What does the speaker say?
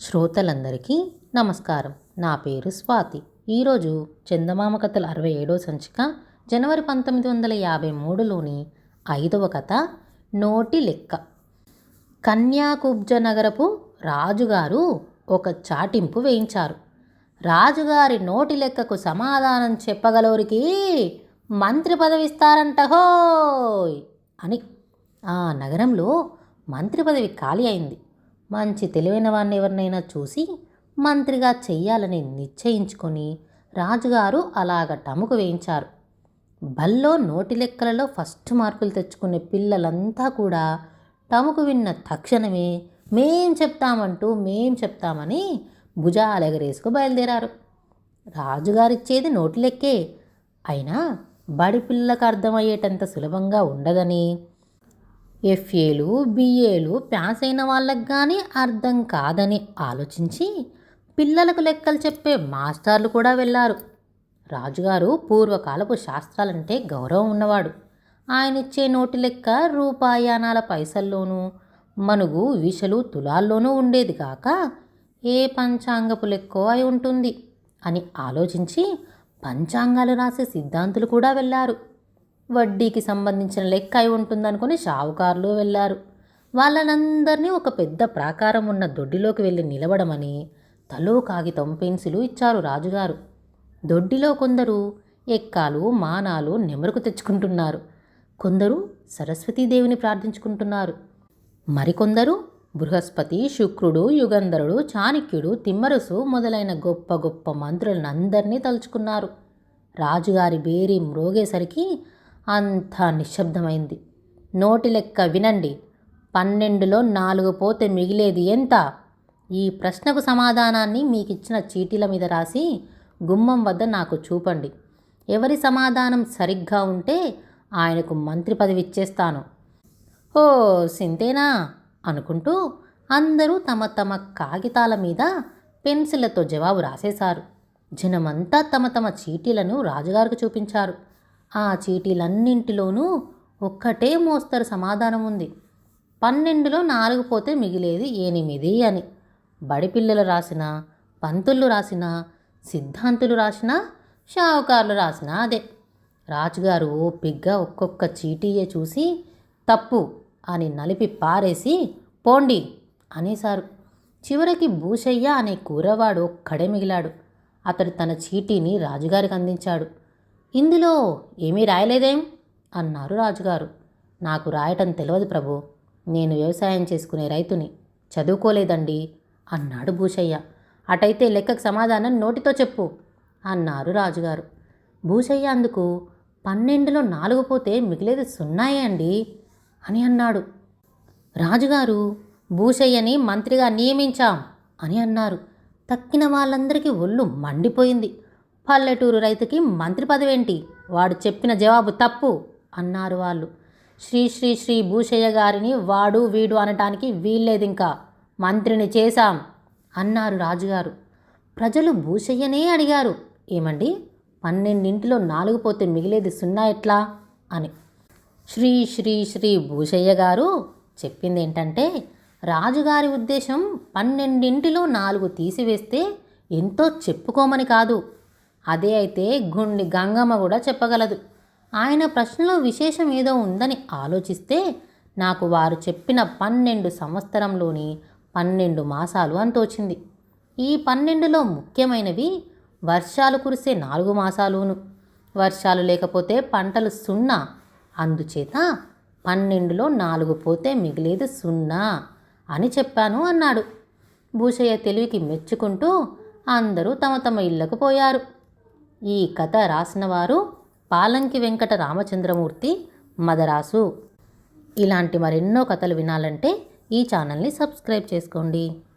శ్రోతలందరికీ నమస్కారం. నా పేరు స్వాతి. ఈరోజు చందమామ కథల అరవై ఏడో సంచిక జనవరి పంతొమ్మిది వందల యాభై మూడులోని ఐదవ కథ నోటి లెక్క. కన్యాకుబ్జ నగరపు రాజుగారు ఒక చాటింపు వేయించారు. రాజుగారి నోటి లెక్కకు సమాధానం చెప్పగలవరికి మంత్రి పదవి ఇస్తారంట హోయ్ అని. ఆ నగరంలో మంత్రి పదవి ఖాళీ అయింది. మంచి తెలివైన వాడిని ఎవరినైనా చూసి మంత్రిగా చెయ్యాలని నిశ్చయించుకొని రాజుగారు అలాగ టముకు వేయించారు. బల్లో నోటి లెక్కలలో ఫస్ట్ మార్కులు తెచ్చుకునే పిల్లలంతా కూడా టముకు విన్న తక్షణమే మేం చెప్తామంటూ మేం చెప్తామని భుజాలెగరేసుకు బయలుదేరారు. రాజుగారిచ్చేది నోటి లెక్కే. అయినా బడి పిల్లలకు అర్థమయ్యేటంత సులభంగా ఉండదని ఎఫ్ఏలు బిఏలు పాస్ అయిన వాళ్ళకి కానీ అర్థం కాదని ఆలోచించి పిల్లలకు లెక్కలు చెప్పే మాస్టర్లు కూడా వెళ్ళారు. రాజుగారు పూర్వకాలపు శాస్త్రాలంటే గౌరవం ఉన్నవాడు. ఆయన ఇచ్చే నోటి లెక్క రూపాయానాల పైసల్లోనూ మనుగు విషలు తులాల్లోనూ ఉండేది కాక ఏ పంచాంగపు లెక్కో అయి ఉంటుంది అని ఆలోచించి పంచాంగాలు రాసే సిద్ధాంతులు కూడా వెళ్ళారు. వడ్డీకి సంబంధించిన లెక్క అయి ఉంటుందనుకుని షావుకారులు వెళ్ళారు. వాళ్ళనందరినీ ఒక పెద్ద ప్రాకారం ఉన్న దొడ్డిలోకి వెళ్ళి నిలబడమని తలో కాగితం పెన్సిలు ఇచ్చారు రాజుగారు. దొడ్డిలో కొందరు ఎక్కాలు మానాలు నెమరుకు తెచ్చుకుంటున్నారు. కొందరు సరస్వతీదేవిని ప్రార్థించుకుంటున్నారు. మరికొందరు బృహస్పతి శుక్రుడు యుగంధరుడు చాణక్యుడు తిమ్మరసు మొదలైన గొప్ప గొప్ప మంత్రులనందరినీ తలుచుకున్నారు. రాజుగారి బేరీ మ్రోగేసరికి అంతా నిశ్శబ్దమైంది. నోటి లెక్క వినండి. పన్నెండులో నాలుగు పోతే మిగిలేది ఎంత? ఈ ప్రశ్నకు సమాధానాన్ని మీకు ఇచ్చిన చీటీల మీద రాసి గుమ్మం వద్ద నాకు చూపండి. ఎవరి సమాధానం సరిగ్గా ఉంటే ఆయనకు మంత్రి పదవి ఇచ్చేస్తాను. ఓ సింతేనా? అనుకుంటూ అందరూ తమ తమ కాగితాల మీద పెన్సిళ్ళతో జవాబు రాసేశారు. జనమంతా తమ తమ చీటీలను రాజుగారికి చూపించారు. ఆ చీటీలన్నింటిలోనూ ఒక్కటే మోస్తరు సమాధానం ఉంది. పన్నెండులో నాలుగు పోతే మిగిలేది ఎనిమిది అని. బడిపిల్లలు రాసిన పంతులు రాసిన సిద్ధాంతులు రాసిన షావుకారులు రాసిన అదే. రాజుగారు ఓపిగ్గా ఒక్కొక్క చీటీయే చూసి తప్పు అని నలిపి పారేసి పోండి అనేశారు. చివరికి భూషయ్య అనే కూరవాడు ఒక్కడే మిగిలాడు. అతడు తన చీటీని రాజుగారికి అందించాడు. ఇందులో ఏమీ రాయలేదేం? అన్నారు రాజుగారు. నాకు రాయటం తెలియదు ప్రభు. నేను వ్యవసాయం చేసుకునే రైతుని చదువుకోలేదండి అన్నాడు భూషయ్య. అటైతే లెక్కకు సమాధానం నోటితో చెప్పు అన్నారు రాజుగారు. భూషయ్య అందుకు పన్నెండులో నాలుగు పోతే మిగిలేదు సున్నాయే అండి అని అన్నాడు. రాజుగారు భూషయ్యని మంత్రిగా నియమించాం అని అన్నారు. తక్కిన వాళ్ళందరికీ ఒళ్ళు మండిపోయింది. పల్లెటూరు రైతుకి మంత్రి పదవేంటి? వాడు చెప్పిన జవాబు తప్పు అన్నారు వాళ్ళు. శ్రీ శ్రీ శ్రీ భూషయ్య గారిని వాడు వీడు అనటానికి వీల్లేదింకా. మంత్రిని చేశాం అన్నారు రాజుగారు. ప్రజలు భూషయ్యనే అడిగారు. ఏమండి? పన్నెండింటిలో నాలుగు పోతే మిగిలేది సున్నా ఎట్లా? అని. శ్రీ శ్రీ శ్రీ భూషయ్య గారు చెప్పింది ఏంటంటే రాజుగారి ఉద్దేశం పన్నెండింటిలో నాలుగు తీసివేస్తే ఎంతో చెప్పుకోమని కాదు. అదే అయితే గుండి గంగమ్మ కూడా చెప్పగలదు. ఆయన ప్రశ్నలో విశేషం ఏదో ఉందని ఆలోచిస్తే నాకు వారు చెప్పిన పన్నెండు సంవత్సరంలోని పన్నెండు మాసాలు అంతోచింది ఈ పన్నెండులో ముఖ్యమైనవి వర్షాలు కురిసే నాలుగు మాసాలును. వర్షాలు లేకపోతే పంటలు సున్నా. అందుచేత పన్నెండులో నాలుగు పోతే మిగిలేదు సున్నా అని చెప్పాను అన్నాడు. భూషయ్య తెలివికి మెచ్చుకుంటూ అందరూ తమ తమ ఇళ్ళకు పోయారు. ఈ కథ రాసినవారు పాలంకి వెంకట రామచంద్రమూర్తి మదరాసు. ఇలాంటి మరెన్నో కథలు వినాలంటే ఈ ఛానల్ని సబ్స్క్రైబ్ చేసుకోండి.